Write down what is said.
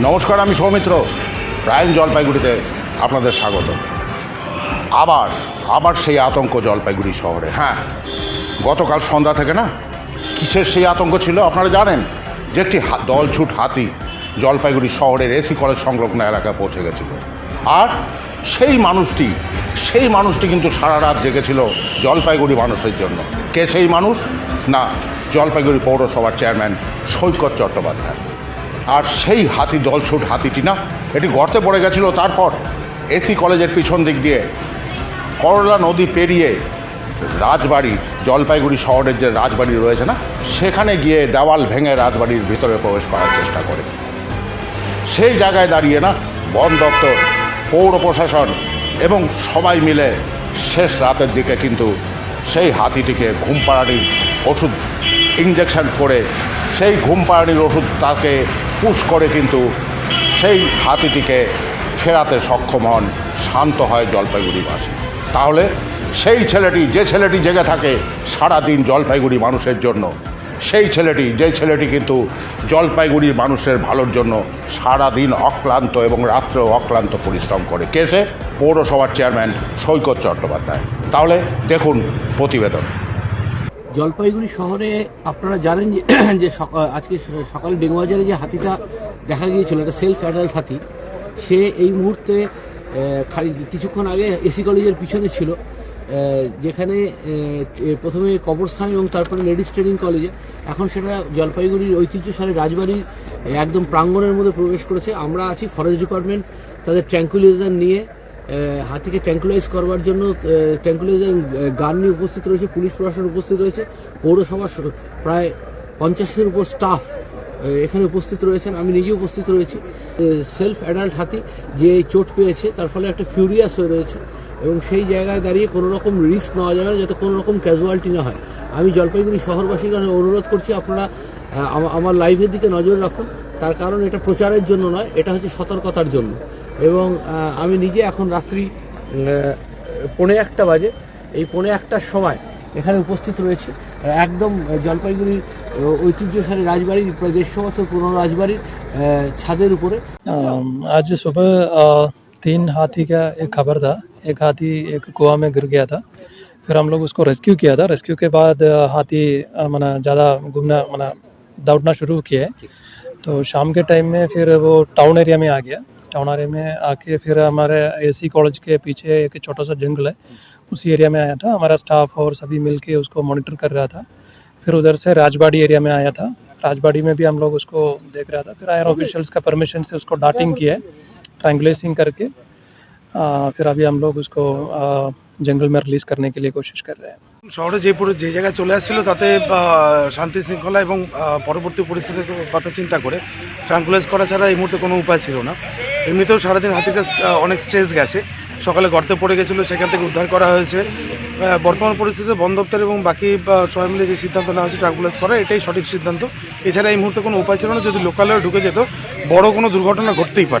নমস্কার, আমি সৌমিত্র। রায়ন জলপাইগুড়িতে আপনাদের স্বাগত। আবার আবার সেই আতঙ্ক জলপাইগুড়ি শহরে হ্যাঁ। গতকাল সন্ধ্যা থেকে না, কিসের সেই আতঙ্ক ছিল আপনারা জানেন? যে একটি দলছুট হাতি জলপাইগুড়ি শহরের এসি কলেজ সংলগ্ন এলাকায় পৌঁছে গেছিল। আর সেই মানুষটি সেই মানুষটি কিন্তু সারা রাত জেগেছিল জলপাইগুড়ি মানুষের জন্য। কে সেই মানুষ? না, জলপাইগুড়ি পৌরসভার চেয়ারম্যান সৈকত চট্টোপাধ্যায়। আর সেই হাতি দলছুট হাতিটি না, এটি গর্তে পড়ে গেছিল তারপর এসি কলেজের পিছন দিক দিয়ে। করলা নদী পেরিয়ে রাজবাড়ির জলপাইগুড়ি শহরের যে রাজবাড়ি রয়েছে না, সেখানে গিয়ে দেওয়াল ভেঙে রাজবাড়ির ভিতরে প্রবেশ করার চেষ্টা করে। সেই জায়গায় দাঁড়িয়ে না, বন দপ্তর, পৌর প্রশাসন এবং সবাই মিলে শেষ রাতের দিকে কিন্তু সেই হাতিটিকে ঘুম পাড়ানির ওষুধ ইঞ্জেকশন করে, সেই ঘুম পাড়ানির ওষুধ তাকে পুশ করে কিন্তু সেই হাতিটিকে ফেরাতে সক্ষম হন, শান্ত হয় জলপাইগুড়িবাসী। তাহলে সেই ছেলেটি, যে ছেলেটি জেগে থাকে সারাদিন জলপাইগুড়ি মানুষের জন্য, সেই ছেলেটি, যে ছেলেটি কিন্তু জলপাইগুড়ির মানুষের ভালোর জন্য সারাদিন অক্লান্ত এবং রাত্রেও অক্লান্ত পরিশ্রম করে। কে সে? পৌরসভার চেয়ারম্যান সৈকত চট্টোপাধ্যায়। তাহলে দেখুন প্রতিবেদন। জলপাইগুড়ি শহরে আপনারা জানেন যে আজকে সকাল ডেঙ্গুবাজারে যে হাতিটা দেখা গিয়েছিল, একটা সেলফ অ্যাডাল্ট হাতি, সে এই মুহূর্তে খালি কিছুক্ষণ আগে এসি কলেজের পিছনে ছিল যেখানে প্রথমে কবরস্থান এবং তারপরে লেডিস ট্রেনিং কলেজে এখন সেটা জলপাইগুড়ির ঐতিহ্যশালী রাজবাড়ির একদম প্রাঙ্গণের মধ্যে প্রবেশ করেছে। আমরা আছি ফরেস্ট ডিপার্টমেন্ট তাদের ট্র্যাঙ্কুলাইজার নিয়ে হাতিকে ট্যাঙ্কুলাইজ করবার জন্য ট্যাঙ্কুলাইজার গান নিয়ে উপস্থিত রয়েছে, পুলিশ প্রশাসন উপস্থিত রয়েছে পৌরসভার প্রায় পঞ্চাশের উপর স্টাফ এখানে উপস্থিত রয়েছেন, আমি নিজে উপস্থিত রয়েছি। সেলফ অ্যাডাল্ট হাতি যে চোট পেয়েছে, তার ফলে একটা ফিউরিয়াস হয়ে রয়েছে এবং সেই জায়গায় দাঁড়িয়ে কোনো রকম রিস্ক নেওয়া যাবে না, যাতে কোনো রকম ক্যাজুয়ালিটি না হয়। আমি জলপাইগুড়ি শহরবাসীর কাছে অনুরোধ করছি, আপনারা আমার লাইভের দিকে নজর রাখুন। তার কারণ এটা প্রচারের জন্য নয় এটা হচ্ছে সতর্কতার জন্য এবং আহ, আমি নিজে এখন রাত্রি আহ, পৌনে একটা বাজে এই পৌনে একটার সময় এখানে উপস্থিত রয়েছে আহ, একদম আহ, জলপাইগুড়ির আহ, ঐতিহ্যশালী রাজবাড়ির প্রায় দেড়শো বছর পুরনো রাজবাড়ির আহ, ছাদের উপরে अम, आज सुबह अ, तीन हाथी का एक खबर था एक हाथी एक कुआ में गिर गया था फिर हम लोग उसको रेस्क्यू किया था रेस्क्यू के बाद अ, हाथी अ, मना ज़्यादा घूमना मना दौड़ना शुरू किया है तो शाम के टाइम में फिर वो टाउन एरिया में आ गया। टाउन एरिया में आके फिर हमारे एसी कॉलेज के पीछे एक छोटा सा जंगल है। उसी एरिया में आया था। हमारा स्टाफ और सभी मिल उसको मॉनिटर कर रहा था। फिर उधर से राजबाड़ी एरिया में आया था। राजबाड़ी में भी हम लोग उसको देख रहा था। फिर आयर ऑफिशियल्स का परमिशन से उसको डाटिंग किया है। ट्रैंगुलेसिंग करके फिर अभी हम लोग उसको आ, जंगल में रिलीज करने के लिए कोशिश कर रहे हैं শহরে যে পুরো যে জায়গায় চলে আসছিল তাতে আহ, শান্তি শৃঙ্খলা এবং আহ, পরবর্তী পরিস্থিতির কথা চিন্তা করে ট্রাঙ্কুলাইজ করা ছাড়া এই মুহূর্তে কোনো উপায় ছিল না এমনিতেও সারাদিন হাতিটা আহ, অনেক স্ট্রেস গেছে সকালে গর্তে পড়ে গেছিলো সেখান থেকে উদ্ধার করা হয়েছে আহ, বর্তমান পরিস্থিতিতে বন দপ্তর এবং বাকি আহ, সবাই মিলে যে সিদ্ধান্ত নেওয়া হয়েছে ট্রাঙ্কুলাইজ করা এটাই সঠিক সিদ্ধান্ত এছাড়া এই মুহূর্তে কোনো উপায় ছিল না যদি লোকালয়ে ঢুকে যেত বড় কোনো দুর্ঘটনা ঘটতেই পারে